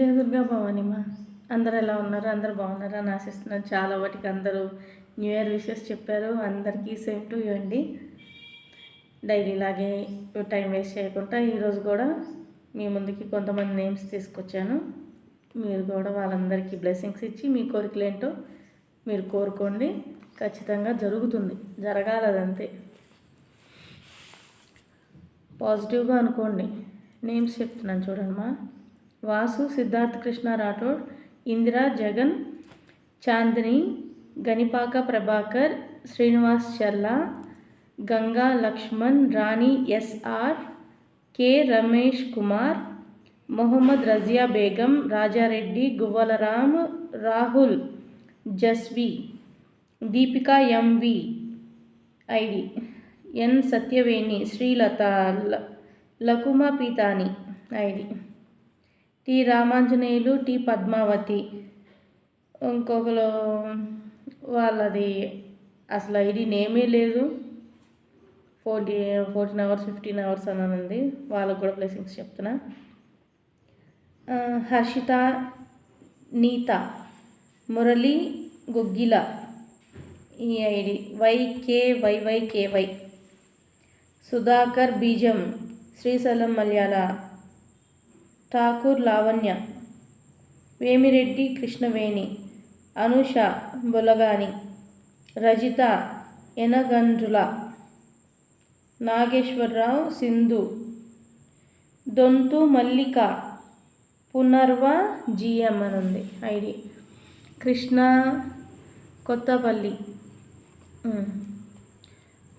జయ దుర్గా భవానిమా అందరు ఎలా ఉన్నారు? అందరు బాగున్నారా? అని ఆశిస్తున్నాను. చాలా వాటికి అందరూ న్యూ ఇయర్ విషెస్ చెప్పారు. అందరికీ సేమ్ టు యూ అండి. డైలీ లాగే టైం వేస్ట్ చేయకుండా ఈరోజు కూడా మీ ముందుకి కొంతమంది నేమ్స్ తీసుకొచ్చాను. మీరు కూడా వాళ్ళందరికీ బ్లెస్సింగ్స్ ఇచ్చి మీ కోరికలు ఏంటో మీరు కోరుకోండి. ఖచ్చితంగా జరుగుతుంది. జరగాలి అదంతే పాజిటివ్గా అనుకోండి. నేమ్స్ చెప్తున్నాను చూడమ్మా Vasu Siddharth Krishna Rathod Indira Jagan Chandini Ganipaka Prabhakar Srinivas Challa Ganga Lakshman Rani SR K Ramesh Kumar Mohammed Razia Begum Rajareddy Guvvalaram Rahul Jasvi Deepika MV ID N Satyaveni Srilatha ల- Lakuma Peethani ID. T Ramanjaneyulu T Padmavathi. ఇంకొకరు వాళ్ళది అసలు ID నేమే లేదు. Forty fourteen hours fifteen hours అని ఉంది వాళ్ళకు కూడా బ్లెస్సింగ్స్ చెప్తున్నా. హర్షిత నీత మురళి గుగ్గిల ఈ ఐడి వైకేవైవైకేవై సుధాకర్ బీజం శ్రీశైలం మలయాళ. ఠాకూర్ లావణ్య వేమిరెడ్డి కృష్ణవేణి అనుష బొలగాని రజిత ఎనగండ్రుల నాగేశ్వరరావు సింధు దొంతు మల్లిక పునర్వ జిఎం అని ఉంది ID. Krishna Kothapalli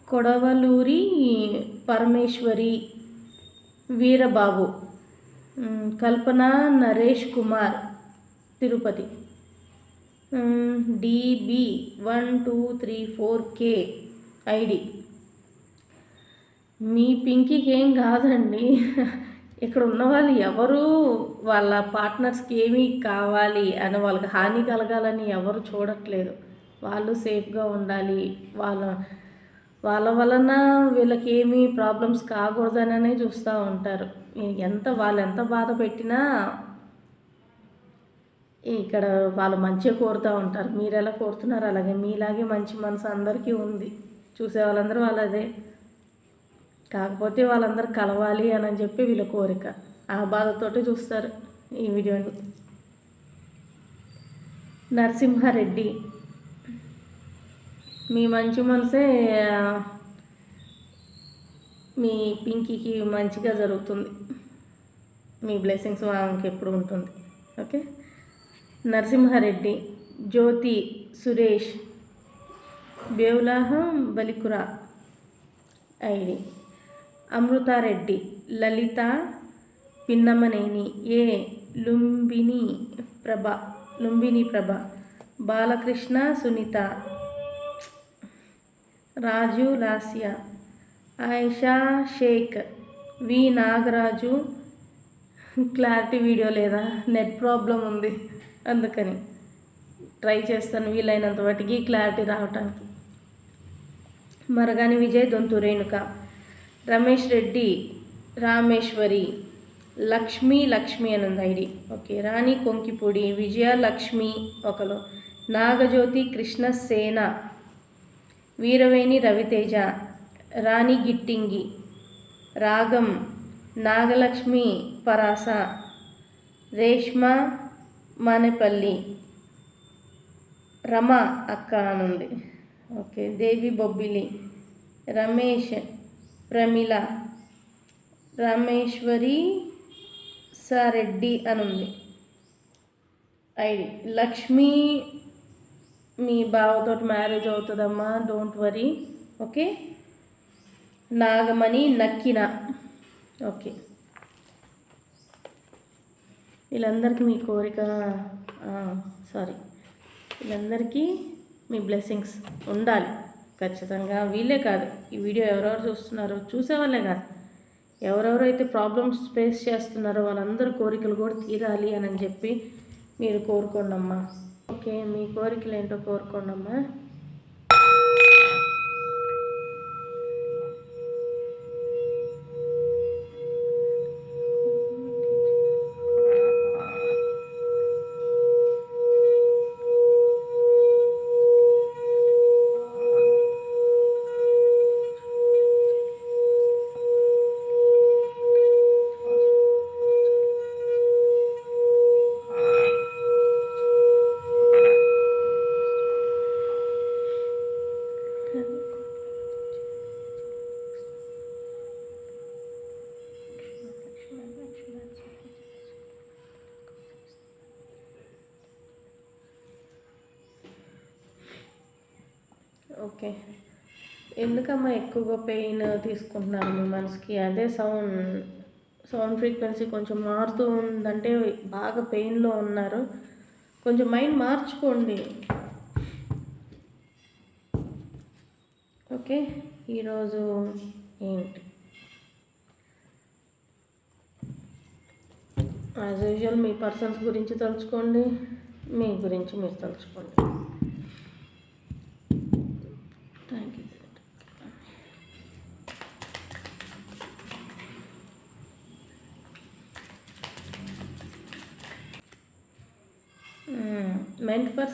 Kodavaluri Parameswari Veerababu. Kalpana Naresh Kumar Tirupati. DB one two three four K ID. మీ పింకీకి ఏం కాదండి. ఇక్కడ ఉన్న వాళ్ళు ఎవరు? వాళ్ళ పార్ట్నర్స్కి ఏమి కావాలి అని వాళ్ళకి హాని కలగాలని ఎవరు చూడట్లేదు. వాళ్ళు సేఫ్గా ఉండాలి. వాళ్ళ వాళ్ళ వలన వీళ్ళకి ఏమి ప్రాబ్లమ్స్ కాకూడదననే చూస్తూ ఉంటారు. ఎంత వాళ్ళు ఎంత బాధ పెట్టినా ఇక్కడ వాళ్ళు మంచిగా కోరుతూ ఉంటారు. మీరు ఎలా కోరుతున్నారు? అలాగే మీలాగే మంచి మనసు అందరికీ ఉంది. చూసే వాళ్ళందరూ వాళ్ళదే కాకపోతే వాళ్ళందరూ కలవాలి అని చెప్పి వీళ్ళ కోరిక. ఆ బాధతోటి చూస్తారు ఈ వీడియోని నరసింహారెడ్డి మీ మంచి మనసే మీ పింకీకి మంచిగా జరుగుతుంది. మీ బ్లెస్సింగ్స్ ఆమెకి ఎప్పుడు ఉంటుంది. ఓకే? నరసింహారెడ్డి జ్యోతి సురేష్ బేవులాహం బలికుర ID. Amruthareddy Lalitha Pinnamaneni A Lumbini Prabha Lumbini Prabha Balakrishna Sunitha Raju Lasya. Ayesha Sheikh V. Nagaraju. Clarity video లేదా? నెట్ ప్రాబ్లం ఉంది. అందుకని ట్రై చేస్తాను వీలైనంత వాటికి క్లారిటీ రావటానికి. మరగాని విజయ్ దొంతు రేణుక. రమేష్ రెడ్డి రామేశ్వరి. లక్ష్మి లక్ష్మి అని ఉంది ఐడి ఓకే రాణి కొంకిపూడి విజయ లక్ష్మి ఒకరు. నాగజ్యోతి కృష్ణ సేన. వీరవేణి రవితేజ. రాణి గిట్టింగి రాగం నాగలక్ష్మి పరాస రేష్మ మానేపల్లి రమ అక్క అనుంది. ఓకే దేవి బొబ్బిలి రమేష్ ప్రమిళ రమేశ్వరి సారెడ్డి అనుంది. ఐడి లక్ష్మి మీ బావతో మ్యారేజ్ అవుతుందమ్మా don't worry okay? Nagamani Nakkina. Okay. వీళ్ళందరికీ మీ కోరిక సారీ. వీళ్ళందరికీ మీ బ్లెస్సింగ్స్ ఉండాలి. ఖచ్చితంగా వీళ్ళే కాదు ఈ వీడియో ఎవరెవరు చూస్తున్నారో చూసేవాళ్ళే కాదు. ఎవరెవరైతే ప్రాబ్లమ్స్ ఫేస్ చేస్తున్నారో వాళ్ళందరి కోరికలు కూడా తీరాలి అని చెప్పి మీరు కోరుకోండమ్మా. ఓకే మీ కోరికలు ఏంటో కోరుకోండమ్మా. ఎందుకమ్మా ఎక్కువగా పెయిన్ తీసుకుంటున్నారు మీ మనసుకి? అదే సౌండ్ సౌండ్ ఫ్రీక్వెన్సీ కొంచెం మారుతూ ఉందంటే బాగా పెయిన్లో ఉన్నారు. కొంచెం మైండ్ మార్చుకోండి. ఓకే ఈరోజు ఏంటి? యాజ్ యూజువల్ మీ పర్సన్స్ గురించి తలుచుకోండి మీ గురించి మీరు తలుచుకోండి.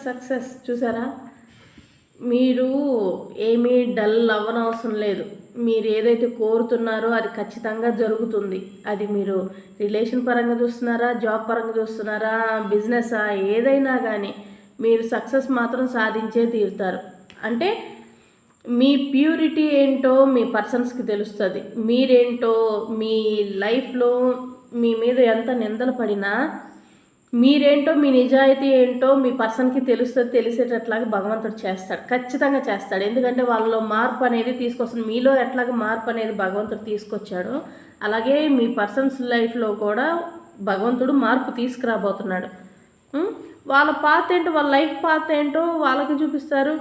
సక్సెస్ చూసారా? మీరు ఏమీ డల్ అవ్వనవసరం లేదు. మీరు ఏదైతే కోరుతున్నారో అది ఖచ్చితంగా జరుగుతుంది. అది మీరు రిలేషన్ పరంగా చూస్తున్నారా జాబ్ పరంగా చూస్తున్నారా బిజినెసా ఏదైనా కానీ మీరు సక్సెస్ మాత్రం సాధించే తీరుతారు. అంటే మీ ప్యూరిటీ ఏంటో మీ పర్సన్స్కి తెలుస్తుంది. మీరేంటో మీ లైఫ్లో మీ మీద ఎంత నిందలు పడినా మీరేంటో మీ నిజాయితీ ఏంటో మీ పర్సన్కి తెలుస్తుంది తెలిసేటట్లాగా భగవంతుడు చేస్తాడు. ఖచ్చితంగా చేస్తాడు. ఎందుకంటే వాళ్ళలో మార్పు అనేది తీసుకొస్తుంది. మీలో ఎట్లాగ మార్పు అనేది భగవంతుడు తీసుకొచ్చాడో అలాగే మీ పర్సన్స్ లైఫ్లో కూడా భగవంతుడు మార్పు తీసుకురాబోతున్నాడు. వాళ్ళ పాత ఏంటో వాళ్ళ లైఫ్ పాత ఏంటో వాళ్ళకి చూపిస్తారు.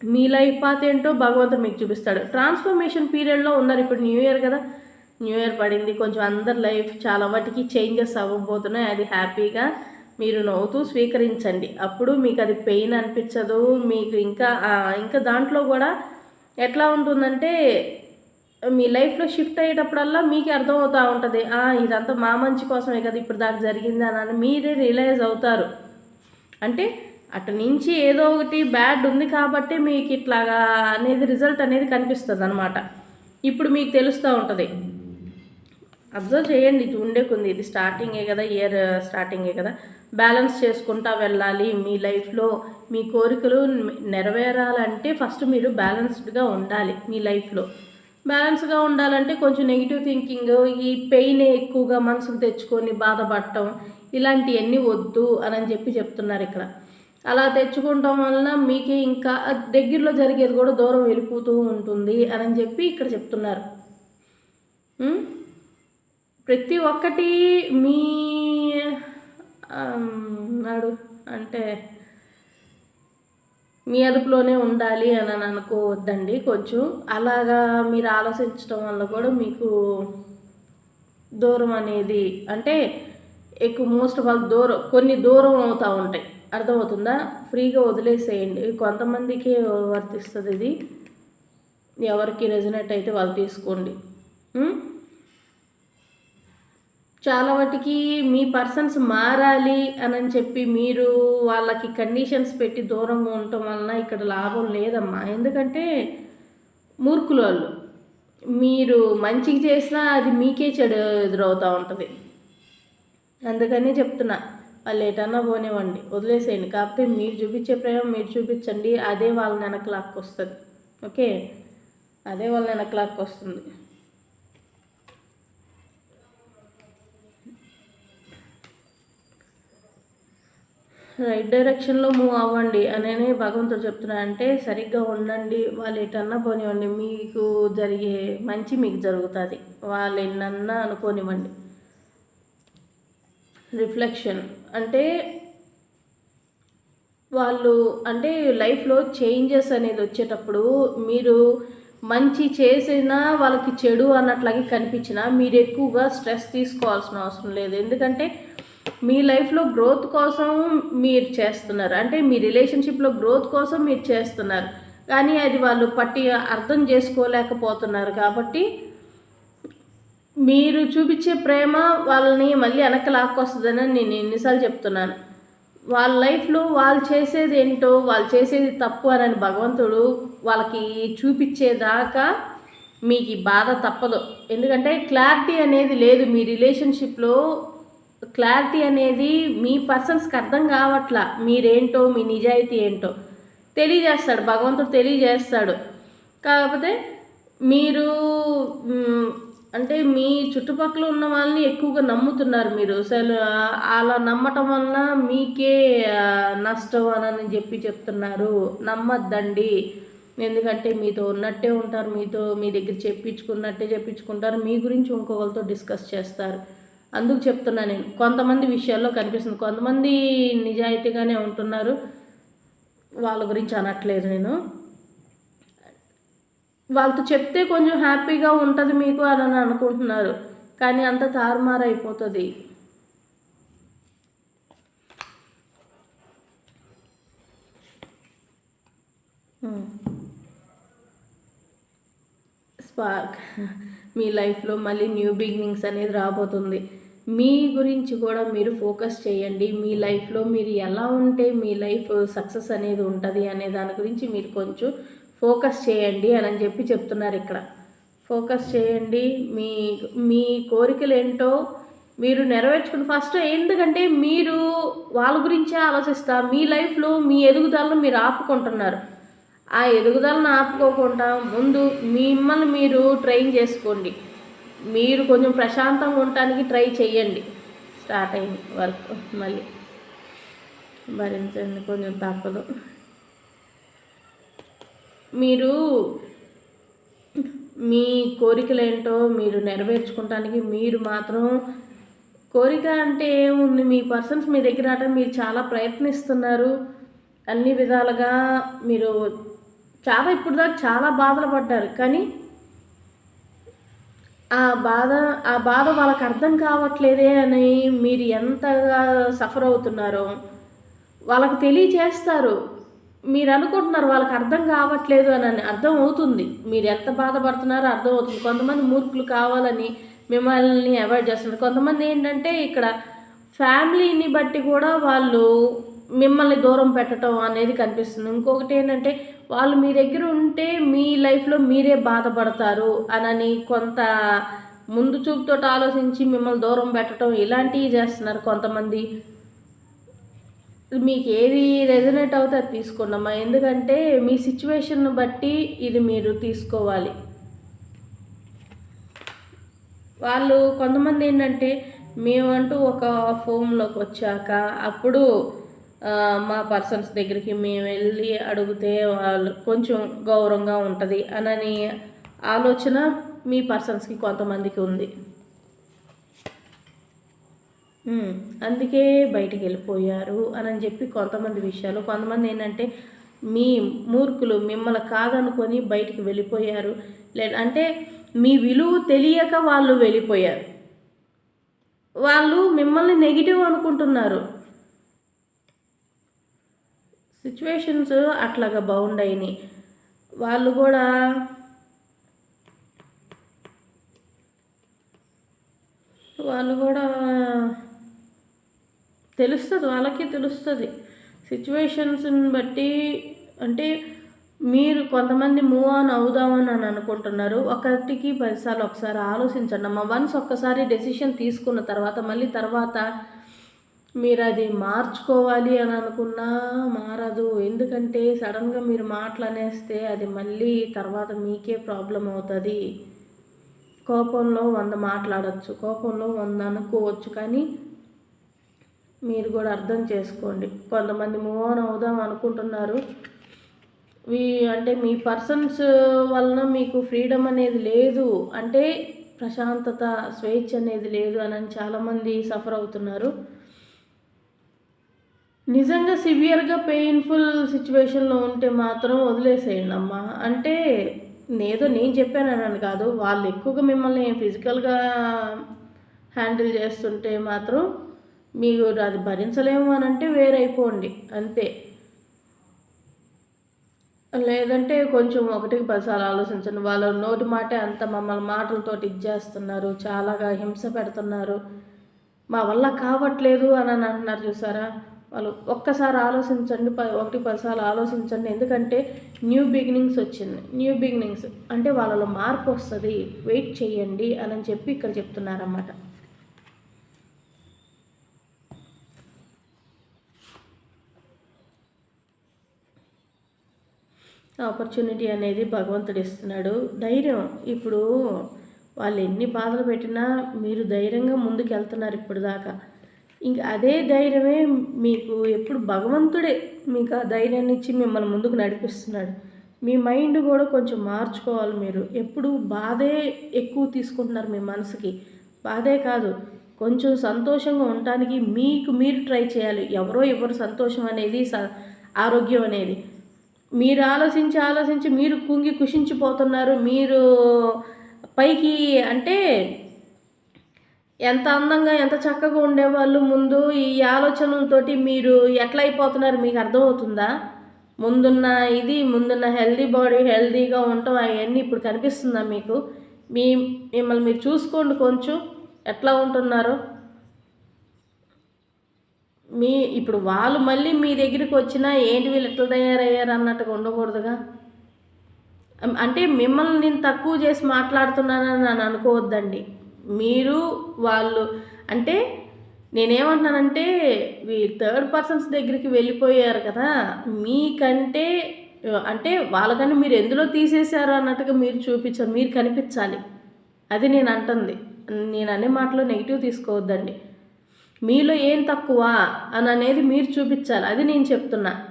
మీ లైఫ్ పాత ఏంటో భగవంతుడు మీకు చూపిస్తాడు. ట్రాన్స్ఫర్మేషన్ పీరియడ్లో ఉన్నారు ఇప్పుడు న్యూ ఇయర్ కదా. న్యూ ఇయర్ పడింది. కొంచెం అందరి లైఫ్ చాలా వాటికి చేంజెస్ అవ్వబోతున్నాయి. అది హ్యాపీగా మీరు నవ్వుతూ స్వీకరించండి. అప్పుడు మీకు అది పెయిన్ అనిపించదు. మీకు ఇంకా ఇంకా దాంట్లో కూడా ఎట్లా ఉంటుందంటే మీ లైఫ్లో షిఫ్ట్ అయ్యేటప్పుడల్లా మీకే అర్థమవుతూ ఉంటుంది. ఇదంతా మా మంచి కోసమే కదా ఇప్పుడు దాకా జరిగింది అని మీరే రియలైజ్ అవుతారు. అంటే అటు నుంచి ఏదో ఒకటి బ్యాడ్ ఉంది కాబట్టి మీకు ఇట్లాగా అనేది రిజల్ట్ అనేది కనిపిస్తుంది అనమాట ఇప్పుడు మీకు తెలుస్తూ ఉంటుంది. అబ్జర్వ్ చేయండి ఇది ఉండే కొంది ఇది స్టార్టింగే కదా ఇయర్ స్టార్టింగే uh, కదా. బ్యాలెన్స్ చేసుకుంటా వెళ్ళాలి మీ లైఫ్లో మీ కోరికలు నెరవేరాలంటే ఫస్ట్ మీరు బ్యాలెన్స్డ్గా ఉండాలి మీ లైఫ్లో బ్యాలెన్స్గా ఉండాలంటే కొంచెం నెగిటివ్ థింకింగ్ ఈ పెయిన్ ఎక్కువగా మనసుకు తెచ్చుకొని బాధపడటం ఇలాంటివన్నీ వద్దు అని చెప్పి చెప్తున్నారు ఇక్కడ. అలా తెచ్చుకోవటం వలన మీకే ఇంకా దగ్గరలో జరిగేది కూడా దూరం వెళ్ళిపోతూ ఉంటుంది అని చెప్పి ఇక్కడ చెప్తున్నారు. ప్రతి ఒక్కటి మీ నాడు అంటే మీ అదుపులోనే ఉండాలి అని అని అనుకోవద్దండి కొంచెం. అలాగా మీరు ఆలోచించడం వల్ల కూడా మీకు దూరం అనేది అంటే ఎక్కువ మోస్ట్ ఆఫ్ ఆల్ దూరం కొన్ని దూరం అవుతూ ఉంటాయి. అర్థమవుతుందా? ఫ్రీగా వదిలేసేయండి. కొంతమందికి వర్తిస్తుంది ఇది. ఎవరికి రెజినేట్ అయితే వాళ్ళు తీసుకోండి. చాలా వాటికి మీ పర్సన్స్ మారాలి అని చెప్పి మీరు వాళ్ళకి కండిషన్స్ పెట్టి దూరంగా ఉండటం వలన ఇక్కడ లాభం లేదమ్మా. ఎందుకంటే మూర్ఖులు వాళ్ళు. మీరు మంచికి చేసినా అది మీకే చెడు ఎదురవుతూ ఉంటుంది. అందుకని చెప్తున్నా వాళ్ళు ఎటన్నా పోనివ్వండి వదిలేసేయండి. కాకపోతే మీరు చూపించే ప్రేమ మీరు చూపించండి అదే వాళ్ళ వెనక లాక్కొస్తుంది. ఓకే? అదే వాళ్ళ వెనక లాక్కొస్తుంది. రైట్ డైరెక్షన్లో మూవ్ అవ్వండి అనేనే భగవంతుడు చెప్తున్నాడు. అంటే సరిగ్గా ఉండండి వాళ్ళు ఎటన్నా పోనివ్వండి మీకు జరిగే మంచి మీకు జరుగుతుంది. వాళ్ళు ఎన్నన్నా అనుకోనివ్వండి. రిఫ్లెక్షన్ అంటే వాళ్ళు అంటే లైఫ్లో చేంజెస్ అనేది వచ్చేటప్పుడు మీరు మంచి చేసినా వాళ్ళకి చెడు అన్నట్లాగే కనిపించినా మీరు ఎక్కువగా స్ట్రెస్ తీసుకోవాల్సిన అవసరం లేదు. ఎందుకంటే మీ లైఫ్లో గ్రోత్ కోసం మీరు చేస్తున్నారు. అంటే మీ రిలేషన్షిప్లో గ్రోత్ కోసం మీరు చేస్తున్నారు. కానీ అది వాళ్ళు పట్టి అర్థం చేసుకోలేకపోతున్నారు కాబట్టి మీరు చూపించే ప్రేమ వాళ్ళని మళ్ళీ వెనక్కి లాక్కొస్తుందని నేను ఎన్నిసార్లు చెప్తున్నాను. వాళ్ళ లైఫ్లో వాళ్ళు చేసేది ఏంటో వాళ్ళు చేసేది తప్పు అని భగవంతుడు వాళ్ళకి చూపించేదాకా మీకు బాధ తప్పదు. ఎందుకంటే క్లారిటీ అనేది లేదు మీ రిలేషన్షిప్లో క్లారిటీ అనేది మీ పర్సన్స్కి అర్థం కావట్లా మీరేంటో మీ నిజాయితీ ఏంటో. తెలియజేస్తాడు భగవంతుడు తెలియజేస్తాడు. కాకపోతే మీరు అంటే మీ చుట్టుపక్కల ఉన్న వాళ్ళని ఎక్కువగా నమ్ముతున్నారు మీరు. అసలు అలా నమ్మటం వలన మీకే నష్టం అని చెప్పి చెప్తున్నారు. నమ్మద్దండి. ఎందుకంటే మీతో ఉన్నట్టే ఉంటారు మీతో మీ దగ్గర చెప్పించుకున్నట్టే చెప్పించుకుంటారు. మీ గురించి ఇంకొకరితో డిస్కస్ చేస్తారు. అందుకు చెప్తున్నా నేను. కొంతమంది విషయాల్లో కనిపిస్తుంది. కొంతమంది నిజాయితీగానే ఉంటున్నారు. వాళ్ళ గురించి అనట్లేదు నేను. వాళ్ళతో చెప్తే కొంచెం హ్యాపీగా ఉంటుంది మీకు అని అనుకుంటున్నారు. కానీ అంత తారుమారు అయిపోతుంది స్పార్క్ మీ లైఫ్లో మళ్ళీ న్యూ బిగినింగ్స్ అనేది రాబోతుంది. మీ గురించి కూడా మీరు ఫోకస్ చేయండి. మీ లైఫ్లో మీరు ఎలా ఉంటే మీ లైఫ్ సక్సెస్ అనేది ఉంటుంది అనే దాని గురించి మీరు కొంచెం ఫోకస్ చేయండి అని చెప్పి చెప్తున్నారు ఇక్కడ. ఫోకస్ చేయండి. మీ మీ కోరికలు ఏంటో మీరు నెరవేర్చుకుని ఫస్ట్ ఎందుకంటే మీరు వాళ్ళ గురించే ఆలోచిస్తారు మీ లైఫ్లో మీ ఎదుగుదలను మీరు ఆపుకుంటున్నారు. ఆ ఎదుగుదలను ఆపుకోకుండా ముందు మిమ్మల్ని మీరు ట్రైన్ చేసుకోండి. మీరు కొంచెం ప్రశాంతంగా ఉండటానికి ట్రై చేయండి స్టార్ట్ అయింది వర్క్ మళ్ళీ. భరించండి కొంచెం తప్పదు. మీరు మీ కోరికలు ఏంటో మీరు నెరవేర్చుకోవటానికి మీరు మాత్రం కోరిక అంటే ఏముంది? మీ పర్సన్స్ మీ దగ్గర రావడం మీరు చాలా ప్రయత్నిస్తున్నారు. అన్ని విధాలుగా మీరు చాలా ఇప్పుడు దాకా చాలా బాధలు పడ్డారు. కానీ ఆ బాధ ఆ బాధ వాళ్ళకి అర్థం కావట్లేదే అని మీరు ఎంతగా సఫర్ అవుతున్నారో వాళ్ళకి తెలియచేస్తారు మీరు అనుకుంటున్నారు వాళ్ళకి అర్థం కావట్లేదు అని అర్థం అవుతుంది. మీరు ఎంత బాధపడుతున్నారో అర్థం అవుతుంది. కొంతమంది మూర్ఖులు కావాలని మిమ్మల్ని అవాయిడ్ చేస్తున్నారు. కొంతమంది ఏంటంటే ఇక్కడ ఫ్యామిలీని బట్టి కూడా వాళ్ళు మిమ్మల్ని దూరం పెట్టడం అనేది కనిపిస్తుంది. ఇంకొకటి ఏంటంటే వాళ్ళు మీ దగ్గర ఉంటే మీ లైఫ్లో మీరే బాధపడతారు అనని కొంత ముందు చూపుతో ఆలోచించి మిమ్మల్ని దూరం పెట్టడం ఇలాంటివి చేస్తున్నారు కొంతమంది. మీకు ఏది రెజనేట్ అవుతే అది తీసుకోండమ్మా ఎందుకంటే మీ సిచ్యువేషన్ బట్టి ఇది మీరు తీసుకోవాలి. వాళ్ళు కొంతమంది ఏంటంటే మేమంటూ ఒక ఫోమ్లోకి వచ్చాక అప్పుడు మా పర్సన్స్ దగ్గరికి మేము వెళ్ళి అడిగితే వాళ్ళు కొంచెం గౌరవంగా ఉంటుంది అనని ఆలోచన మీ పర్సన్స్కి కొంతమందికి ఉంది. అందుకే బయటికి వెళ్ళిపోయారు అని చెప్పి కొంతమంది విషయాలు. కొంతమంది ఏంటంటే మీ మూర్ఖులు మిమ్మల్ని కాదనుకొని బయటికి వెళ్ళిపోయారు. లే అంటే మీ విలువ తెలియక వాళ్ళు వెళ్ళిపోయారు. వాళ్ళు మిమ్మల్ని నెగిటివ్ అనుకుంటున్నారు. సిచ్యువేషన్స్ అట్లాగా బాగుండయినాయి వాళ్ళు కూడా వాళ్ళు కూడా తెలుస్తుంది వాళ్ళకి తెలుస్తుంది. సిచ్యువేషన్స్ని బట్టి అంటే మీరు కొంతమంది మూవ్ ఆన్ అవుదామని అని అనుకుంటున్నారు. ఒకటికి పదిసార్లు ఒకసారి ఆలోచించండి అమ్మ. వన్స్ ఒక్కసారి డెసిషన్ తీసుకున్న తర్వాత మళ్ళీ తర్వాత మీరు అది మార్చుకోవాలి అని అనుకున్నా మారదు. ఎందుకంటే సడన్గా మీరు మాటలు అనేస్తే అది మళ్ళీ తర్వాత మీకే ప్రాబ్లం అవుతుంది. కోపంలో వంద మాట్లాడచ్చు కోపంలో వంద అనుకోవచ్చు కానీ మీరు కూడా అర్థం చేసుకోండి. కొంతమంది మూవ్ ఆన్ అవుదాం అనుకుంటున్నారు. మీ అంటే మీ పర్సన్స్ వలన మీకు ఫ్రీడమ్ అనేది లేదు. అంటే ప్రశాంతత స్వేచ్ఛ అనేది లేదు అని చాలామంది సఫర్ అవుతున్నారు. నిజంగా సివియర్గా పెయిన్ఫుల్ సిచ్యువేషన్లో ఉంటే మాత్రం వదిలేసేయండి అమ్మా. అంటే నేదో నేను చెప్పానని కాదు వాళ్ళు ఎక్కువగా మిమ్మల్ని ఫిజికల్గా హ్యాండిల్ చేస్తుంటే మాత్రం మీరు అది భరించలేము అని అంటే వేరైపోండి అంతే. లేదంటే కొంచెం ఒకటికి పదిసార్లు ఆలోచించండి. వాళ్ళ నోటి మాటే అంత మమ్మల్ని మాటలతో ఇచ్చేస్తున్నారు చాలాగా హింస పెడుతున్నారు. మా వల్ల కావట్లేదు అని అంటున్నారు చూసారా? వాళ్ళు ఒక్కసారి ఆలోచించండి ప ఒకటి పదిసార్లు ఆలోచించండి. ఎందుకంటే న్యూ బిగినింగ్స్ వచ్చింది. న్యూ బిగినింగ్స్ అంటే వాళ్ళలో మార్పు వస్తుంది. వెయిట్ చేయండి అని చెప్పి ఇక్కడ చెప్తున్నారన్నమాట. ఆపర్చునిటీ అనేది భగవంతుడు ఇస్తున్నాడు. ధైర్యం. ఇప్పుడు వాళ్ళు ఎన్ని బాధలు పెట్టినా మీరు ధైర్యంగా ముందుకు వెళ్తున్నారు ఇప్పుడు దాకా ఇంకా అదే ధైర్యమే మీకు ఎప్పుడు భగవంతుడే. మీకు ఆ ధైర్యాన్ని ఇచ్చి మిమ్మల్ని ముందుకు నడిపిస్తున్నాడు. మీ మైండ్ కూడా కొంచెం మార్చుకోవాలి మీరు. ఎప్పుడు బాధే ఎక్కువ తీసుకుంటున్నారు మీ మనసుకి. బాధే కాదు కొంచెం సంతోషంగా ఉండటానికి మీకు మీరు ట్రై చేయాలి. ఎవరో ఎవరు సంతోషం అనేది స ఆరోగ్యం అనేది. మీరు ఆలోచించి ఆలోచించి మీరు కుంగి కుషించిపోతున్నారు. మీరు పైకి అంటే ఎంత అందంగా ఎంత చక్కగా ఉండేవాళ్ళు ముందు? ఈ ఆలోచనలతోటి మీరు ఎట్లా అయిపోతున్నారు మీకు అర్థమవుతుందా? ముందున్న ఇది ముందున్న హెల్దీ బాడీ హెల్దీగా ఉండటం అవన్నీ ఇప్పుడు కనిపిస్తుందా మీకు? మీ మిమ్మల్ని మీరు చూసుకోండి కొంచెం. ఎట్లా ఉంటున్నారో? మీ ఇప్పుడు వాళ్ళు మళ్ళీ మీ దగ్గరికి వచ్చినా ఏంటి వీళ్ళు ఎట్లా తయారయ్యారు అన్నట్టుగా ఉండకూడదుగా? అంటే మిమ్మల్ని నేను తక్కువ చేసి మాట్లాడుతున్నానని నన్ను అనుకోవద్దండి. మీరు వాళ్ళు అంటే నేనేమంటున్నానంటే వీ థర్డ్ పర్సన్స్ దగ్గరికి వెళ్ళిపోయారు కదా మీకంటే అంటే వాళ్ళకన్నా మీరు ఎందులో తీసేశారు అన్నట్టుగా మీరు చూపించారు మీరు కనిపించాలి. అది నేను అంటుంది. నేను అనే మాటలో నెగిటివ్ తీసుకోవద్దండి. మీలో ఏం తక్కువ అని అనేది మీరు చూపించాలి. అది నేను చెప్తున్నా.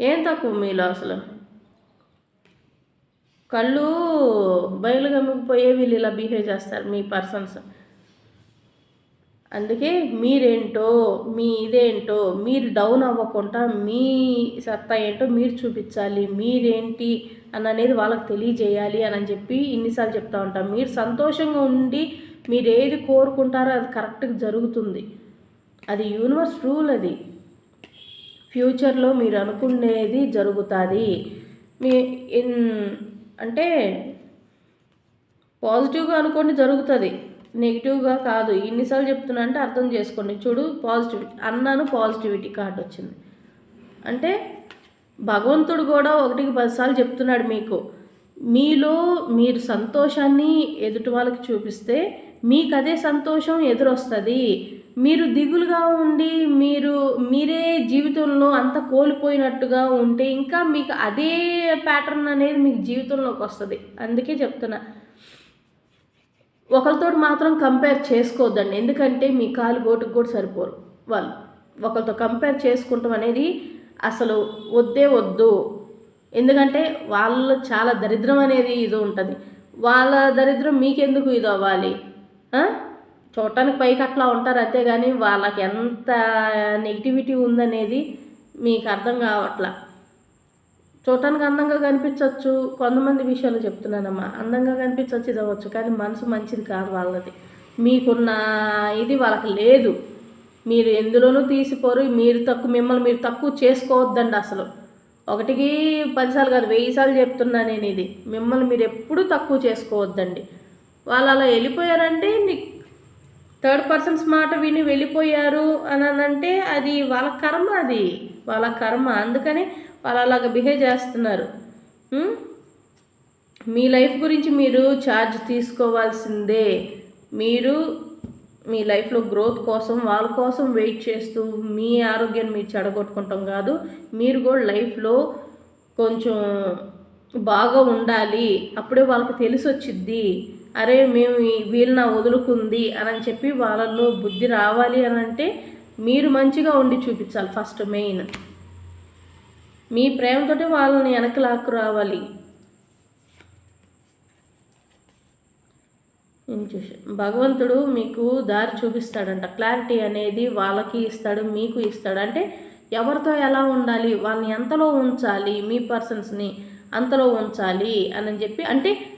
ఏం తక్కువ మీలో అసలు? కళ్ళు బయలు గమ్ముకుపోయే వీళ్ళు ఇలా బిహేవ్ చేస్తారు మీ పర్సన్స్. అందుకే మీరేంటో మీ ఇదేంటో మీరు డౌన్ అవ్వకుండా మీ సత్తా ఏంటో మీరు చూపించాలి మీరేంటి అని అనేది వాళ్ళకి తెలియజేయాలి అని చెప్పి ఇన్నిసార్లు చెప్తా ఉంటాం. మీరు సంతోషంగా ఉండి మీరు ఏది కోరుకుంటారో అది కరెక్ట్గా జరుగుతుంది. అది యూనివర్స్ రూల్ అది. ఫ్యూచర్లో మీరు అనుకునేది జరుగుతుంది. మీ అంటే పాజిటివ్గా అనుకోండి జరుగుతుంది. నెగిటివ్గా కాదు. ఎన్నిసార్లు చెప్తున్నా అంటే అర్థం చేసుకోండి. చూడు పాజిటివిటీ అన్నాను పాజిటివిటీ కార్డు వచ్చింది. అంటే భగవంతుడు కూడా ఒకటికి పదిసార్లు చెప్తున్నాడు మీకు. మీలో మీరు సంతోషాన్ని ఎదుటి వాళ్ళకి చూపిస్తే మీకు అదే సంతోషం ఎదురొస్తుంది. మీరు దిగులుగా ఉండి మీరు మీరే జీవితంలో అంత కోల్పోయినట్టుగా ఉంటే ఇంకా మీకు అదే ప్యాటర్న్ అనేది మీకు జీవితంలోకి వస్తుంది. అందుకే చెప్తున్నా. ఒకరితో మాత్రం కంపేర్ చేసుకోవద్దండి. ఎందుకంటే మీ కాలు గోటుకు కూడా సరిపోరు వాళ్ళు. ఒకరితో కంపేర్ చేసుకుంటాం అనేది అసలు వద్దే వద్దు. ఎందుకంటే వాళ్ళు చాలా దరిద్రం అనేది ఇది ఉంటుంది. వాళ్ళ దరిద్రం మీకెందుకు ఇది అవ్వాలి? చూడటానికి పైకి అట్లా ఉంటారు అంతేగాని వాళ్ళకి ఎంత నెగిటివిటీ ఉందనేది మీకు అర్థం కావట్లా. చూడటానికి అందంగా కనిపించవచ్చు కొంతమంది విషయాలు చెప్తున్నానమ్మా. అందంగా కనిపించవచ్చు ఇది కానీ మనసు మంచిది కాదు వాళ్ళది. మీకున్న ఇది వాళ్ళకి లేదు. మీరు ఎందులోనూ తీసిపోరు మీరు తక్కువ మిమ్మల్ని మీరు తక్కువ చేసుకోవద్దండి అసలు. ఒకటికి పదిసార్లు కాదు వెయ్యి సార్లు చెప్తున్నా నేను ఇది. మిమ్మల్ని మీరు ఎప్పుడూ తక్కువ చేసుకోవద్దండి. వాళ్ళు అలా వెళ్ళిపోయారంటే నీ థర్డ్ పర్సన్స్ మాట విని వెళ్ళిపోయారు అని అంటే అది వాళ్ళ కర్మ అది. వాళ్ళ కర్మ. అందుకని వాళ్ళు అలాగ బిహేవ్ చేస్తున్నారు. మీ లైఫ్ గురించి మీరు ఛార్జ్ తీసుకోవాల్సిందే. మీరు మీ లైఫ్లో గ్రోత్ కోసం వాళ్ళ కోసం వెయిట్ చేస్తూ మీ ఆరోగ్యాన్ని మీరు చెడగొట్టుకుంటాం కాదు మీరు కూడా లైఫ్లో కొంచెం బాగా ఉండాలి. అప్పుడే వాళ్ళకి తెలిసి వచ్చిద్ది అరే మేము ఈ- వీళ్ళని వదులుకుంది అని చెప్పి వాళ్ళల్లో బుద్ధి రావాలి అని అంటే మీరు మంచిగా ఉండి చూపించాలి ఫస్ట్ మెయిన్. మీ ప్రేమతోటి వాళ్ళని వెనక్కి లాక్కు రావాలి. భగవంతుడు మీకు దారి చూపిస్తాడంట. క్లారిటీ అనేది వాళ్ళకి ఇస్తాడు మీకు ఇస్తాడు. అంటే ఎవరితో ఎలా ఉండాలి? వాళ్ళని ఎంతలో ఉంచాలి? మీ పర్సన్స్ని అంతలో ఉంచాలి అని చెప్పి అంటే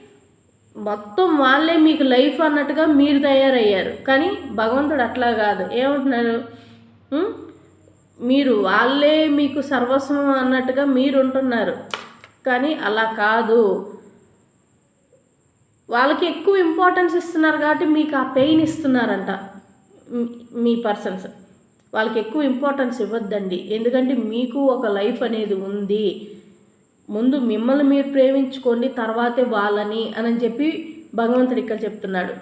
మొత్తం వాళ్ళే మీకు లైఫ్ అన్నట్టుగా మీరు తయారయ్యారు. కానీ భగవంతుడు అట్లా కాదు. ఏమంటున్నారు మీరు వాళ్ళే మీకు సర్వస్వం అన్నట్టుగా మీరు ఉంటున్నారు కానీ అలా కాదు. వాళ్ళకి ఎక్కువ ఇంపార్టెన్స్ ఇస్తున్నారు కాబట్టి మీకు ఆ పెయిన్ ఇస్తున్నారంట మీ పర్సన్స్ వాళ్ళకి ఎక్కువ ఇంపార్టెన్స్ ఇవ్వద్దండి. ఎందుకంటే మీకు ఒక లైఫ్ అనేది ఉంది. ముందు మిమ్మల్ని మీరు ప్రేమించుకోండి తర్వాతే వాళ్ళని అని చెప్పి భగవంతుడు ఇక్కడ చెప్తున్నాడు.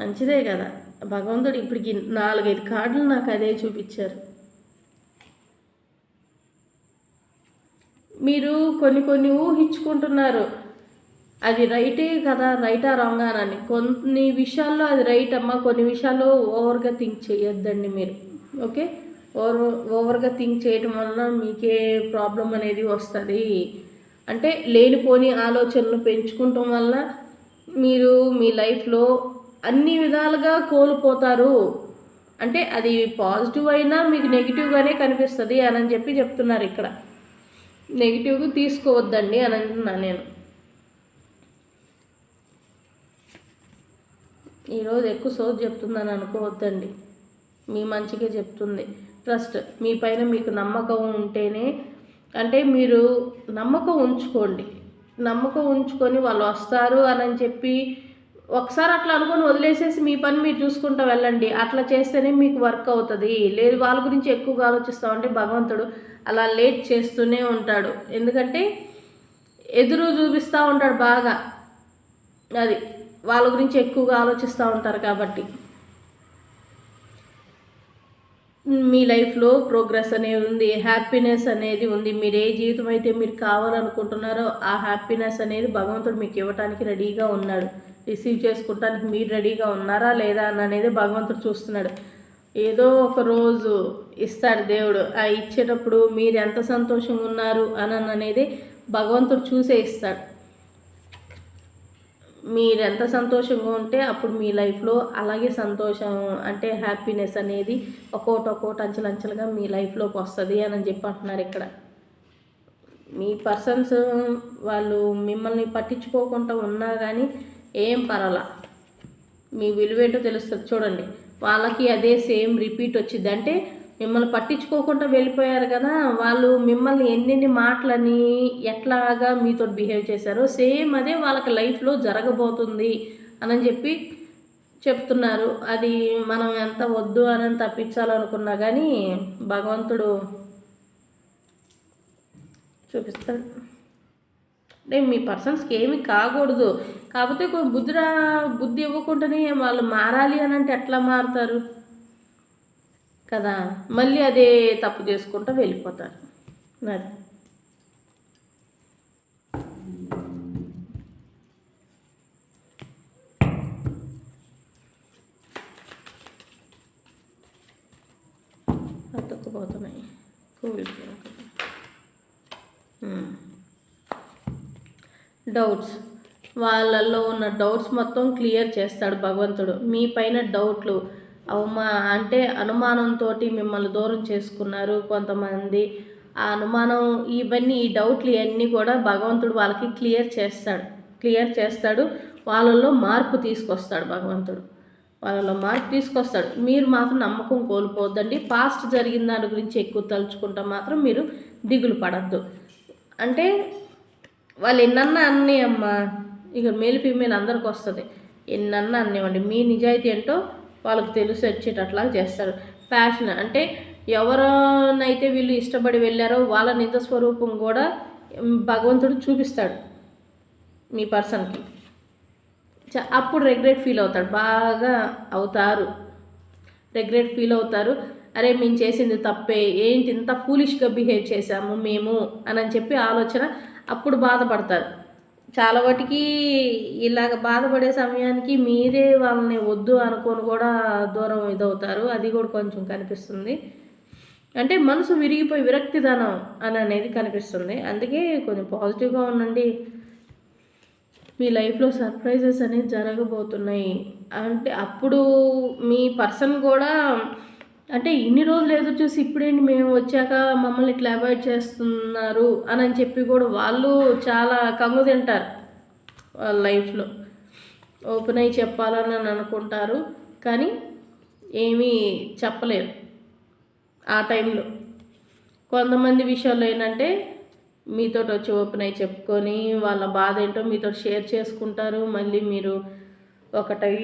మంచిదే కదా. భగవంతుడు ఇప్పటికి నాలుగైదు కార్డులు నాకు అదే చూపించారు. మీరు కొన్ని కొన్ని ఊహించుకుంటున్నారు. అది రైటే కదా రైటా రాంగా అని. కొన్ని విషయాల్లో అది రైట్ అమ్మా కొన్ని విషయాల్లో ఓవర్గా థింక్ చేయొద్దండి మీరు. ఓకే? ఓవర్ ఓవర్గా థింక్ చేయటం వలన మీకే ప్రాబ్లం అనేది వస్తుంది. అంటే లేనిపోని ఆలోచనలు పెంచుకుంటాం వల్ల మీరు మీ లైఫ్లో అన్ని విధాలుగా కోల్పోతారు. అంటే అది పాజిటివ్ అయినా మీకు నెగిటివ్గానే కనిపిస్తుంది అని చెప్పి చెప్తున్నారు ఇక్కడ. నెగిటివ్గా తీసుకోవద్దండి అని అంటున్నాను నేను. ఈరోజు ఎక్కువ సోజ్ చెప్తుందని అనుకోవద్దండి. మీ మంచిగా చెప్తుంది. ట్రస్ట్ మీ పైన మీకు నమ్మకం ఉంటేనే అంటే మీరు నమ్మకం ఉంచుకోండి. నమ్మకం ఉంచుకొని వాళ్ళు వస్తారు అని చెప్పి ఒకసారి అట్లా అనుకొని వదిలేసేసి మీ పని మీరు చూసుకుంటూ వెళ్ళండి. అట్లా చేస్తేనే మీకు వర్క్ అవుతుంది. లేదు వాళ్ళ గురించి ఎక్కువగా ఆలోచిస్తామంటే భగవంతుడు అలా లేట్ చేస్తూనే ఉంటాడు. ఎందుకంటే ఎదురు చూపిస్తూ ఉంటాడు బాగా. అది వాళ్ళ గురించి ఎక్కువగా ఆలోచిస్తూ ఉంటారు కాబట్టి. మీ లైఫ్లో ప్రోగ్రెస్ అనేది ఉంది హ్యాపీనెస్ అనేది ఉంది. మీరు ఏ జీవితం అయితే మీరు కావాలనుకుంటున్నారో ఆ హ్యాపీనెస్ అనేది భగవంతుడు మీకు ఇవ్వటానికి రెడీగా ఉన్నాడు. రిసీవ్ చేసుకోవటానికి మీరు రెడీగా ఉన్నారా లేదా అని అనేది భగవంతుడు చూస్తున్నాడు. ఏదో ఒక రోజు ఇస్తాడు దేవుడు ఆ ఇచ్చేటప్పుడు మీరు ఎంత సంతోషంగా ఉన్నారు అని అనేది భగవంతుడు చూసే ఇస్తాడు. మీరు ఎంత సంతోషంగా ఉంటే అప్పుడు మీ లైఫ్లో అలాగే సంతోషం అంటే హ్యాపీనెస్ అనేది ఒక్కోటి ఒక్కోటి అంచెలంచెలుగా మీ లైఫ్లోకి వస్తుంది అని చెప్పి అంటున్నారు ఇక్కడ. మీ పర్సన్స్ వాళ్ళు మిమ్మల్ని పట్టించుకోకుండా ఉన్నా కానీ ఏం పర్వాలా? మీ విలువేంటో తెలుస్తుంది. చూడండి వాళ్ళకి అదే సేమ్ రిపీట్ వచ్చింది. అంటే మిమ్మల్ని పట్టించుకోకుండా వెళ్ళిపోయారు కదా వాళ్ళు మిమ్మల్ని ఎన్నెన్ని మాటలని ఎట్లాగా మీతో బిహేవ్ చేశారో సేమ్ అదే వాళ్ళకి లైఫ్లో జరగబోతుంది అని చెప్పి చెప్తున్నారు. అది మనం ఎంత వద్దు అని తప్పించాలనుకున్నా కానీ భగవంతుడు చూపిస్తాడు. అంటే మీ పర్సన్స్కి ఏమి కాకూడదు. కాకపోతే బుద్ధి బుద్ధి ఇవ్వకుండానే వాళ్ళు మారాలి అని అంటే ఎట్లా మారుతారు? కదా? మళ్ళీ అదే తప్పు చేసుకుంటూ వెళ్ళిపోతారు. అది అతుక్కుపోతున్నాయి. డౌట్స్. వాళ్ళల్లో ఉన్న డౌట్స్ మొత్తం క్లియర్ చేస్తాడు భగవంతుడు. మీ పైన డౌట్లు. అవమా అంటే అనుమానంతో మిమ్మల్ని దూరం చేసుకున్నారు కొంతమంది. ఆ అనుమానం ఇవన్నీ ఈ డౌట్లు ఇవన్నీ కూడా భగవంతుడు వాళ్ళకి క్లియర్ చేస్తాడు. క్లియర్ చేస్తాడు. వాళ్ళల్లో మార్పు తీసుకొస్తాడు భగవంతుడు. వాళ్ళలో మార్పు తీసుకొస్తాడు. మీరు మాత్రం నమ్మకం కోల్పోవద్దండి. పాస్ట్ జరిగిన దాని గురించి ఎక్కువ తలుచుకుంటా మాత్రం మీరు దిగులు పడద్దు. అంటే వాళ్ళు ఎన్నన్నా అన్నీ అమ్మా ఇక మేల్ ఫీమేల్ అందరికి వస్తుంది. ఎన్నన్నా అన్నివ్వండి మీ నిజాయితీ ఏంటో వాళ్ళకి తెలిసి వచ్చేటట్లా చేస్తారు. ప్యాషన్ అంటే ఎవరినైతే వీళ్ళు ఇష్టపడి వెళ్ళారో వాళ్ళ నిజ స్వరూపం కూడా భగవంతుడు చూపిస్తాడు మీ పర్సన్కి. అప్పుడు రెగ్రెట్ ఫీల్ అవుతాడు. బాగా అవుతారు. రెగ్రెట్ ఫీల్ అవుతారు. అరే మేము చేసింది తప్పే. ఏంటి ఇంత ఫూలిష్గా బిహేవ్ చేసాము మేము? అని చెప్పి ఆలోచన అప్పుడు బాధపడతారు. చాలా వాటికి ఇలాగ బాధపడే సమయానికి మీరే వాళ్ళని వద్దు అనుకొని కూడా దూరం ఇదవుతారు. అది కూడా కొంచెం కనిపిస్తుంది. అంటే మనసు విరిగిపోయి విరక్తిదనం అని అనేది కనిపిస్తుంది. అందుకే కొంచెం పాజిటివ్గా ఉండండి. మీ లైఫ్లో సర్ప్రైజెస్ అనేవి జరగబోతున్నాయి. అంటే అప్పుడు మీ పర్సన్ కూడా అంటే ఇన్ని రోజులు ఎదురు చూసి ఇప్పుడేంటి మేము వచ్చాక మమ్మల్ని ఇట్లా అవాయిడ్ చేస్తున్నారు అని అని చెప్పి కూడా వాళ్ళు చాలా కంగు తింటారు వాళ్ళ లైఫ్లో. ఓపెన్ అయ్యి చెప్పాలని అని అనుకుంటారు కానీ ఏమీ చెప్పలేరు ఆ టైంలో. కొంతమంది విషయాల్లో ఏంటంటే మీతో వచ్చి ఓపెన్ అయ్యి చెప్పుకొని వాళ్ళ బాధ ఏంటో మీతో షేర్ చేసుకుంటారు మళ్ళీ మీరు ఒకటై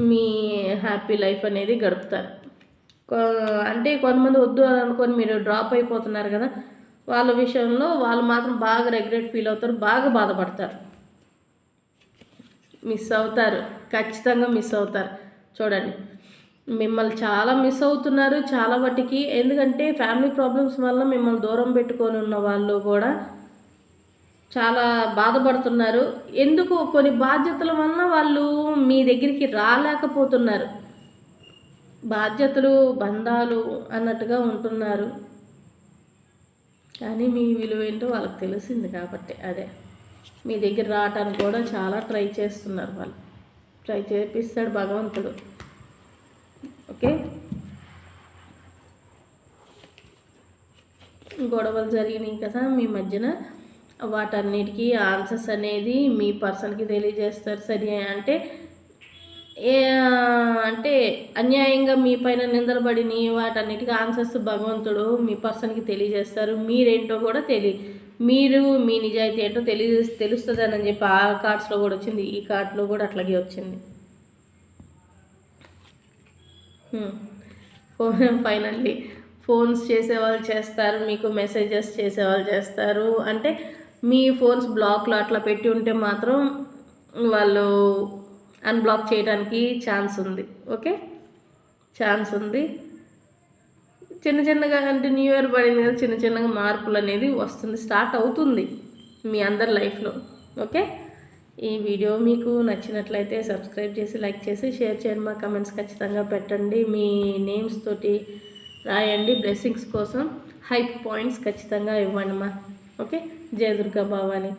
మీ హ్యాపీ లైఫ్ అనేది గడుపుతారు. అంటే కొంతమంది వద్దు అని అనుకొని మీరు డ్రాప్ అయిపోతున్నారు కదా వాళ్ళ విషయంలో వాళ్ళు మాత్రం బాగా రెగ్రెట్ ఫీల్ అవుతారు బాగా బాధపడతారు. మిస్ అవుతారు ఖచ్చితంగా మిస్ అవుతారు. చూడండి మిమ్మల్ని చాలా మిస్ అవుతున్నారు చాలా వాటికి ఎందుకంటే ఫ్యామిలీ ప్రాబ్లమ్స్ వల్ల మిమ్మల్ని దూరం పెట్టుకొని ఉన్న వాళ్ళు కూడా చాలా బాధపడుతున్నారు. ఎందుకు? కొన్ని బాధ్యతల వలన వాళ్ళు మీ దగ్గరికి రాలేకపోతున్నారు. బాధ్యతలు బంధాలు అన్నట్టుగా ఉంటున్నారు. కానీ మీ విలువ ఏంటో వాళ్ళకి తెలిసింది కాబట్టి అదే. మీ దగ్గర రావటానికి కూడా చాలా ట్రై చేస్తున్నారు వాళ్ళు. ట్రై చేపిస్తాడు భగవంతుడు. ఓకే? గొడవలు జరిగినాయి కదా మీ మధ్యన. వాటన్నిటికీ ఆన్సర్స్ అనేది మీ పర్సన్కి తెలియజేస్తారు సరి అంటే ఏ అంటే అన్యాయంగా మీ పైన నిందలబడిని వాటన్నిటికీ ఆన్సర్స్ భగవంతుడు మీ పర్సన్కి తెలియజేస్తారు. మీరేంటో కూడా తెలియ మీరు మీ నిజాయితీ ఏంటో తెలియ తెలుస్తుంది అని చెప్పి ఆ కార్డ్స్లో కూడా వచ్చింది. ఈ కార్డ్లో కూడా అట్లాగే వచ్చింది. ఫోన్ ఫైనల్లీ ఫోన్స్ చేసేవాళ్ళు చేస్తారు. మీకు మెసేజెస్ చేసేవాళ్ళు చేస్తారు. అంటే మీ ఫోన్స్ బ్లాక్లో అట్లా పెట్టి ఉంటే మాత్రం వాళ్ళు అన్బ్లాక్ చేయడానికి ఛాన్స్ ఉంది ఓకే? ఛాన్స్ ఉంది. చిన్న చిన్నగా అంటే న్యూ ఇయర్ పడింది కదా చిన్న చిన్నగా మార్పులు అనేది వస్తుంది స్టార్ట్ అవుతుంది మీ అందరి లైఫ్లో ఓకే? ఈ వీడియో మీకు నచ్చినట్లయితే సబ్స్క్రైబ్ చేసి లైక్ చేసి షేర్ చేయండి. మా కమెంట్స్ ఖచ్చితంగా పెట్టండి. మీ నేమ్స్ తోటి రాయండి. బ్లెస్సింగ్స్ కోసం హైప్ పాయింట్స్ ఖచ్చితంగా ఇవ్వండి మా ఓకే? జయ దుర్గా భావాని.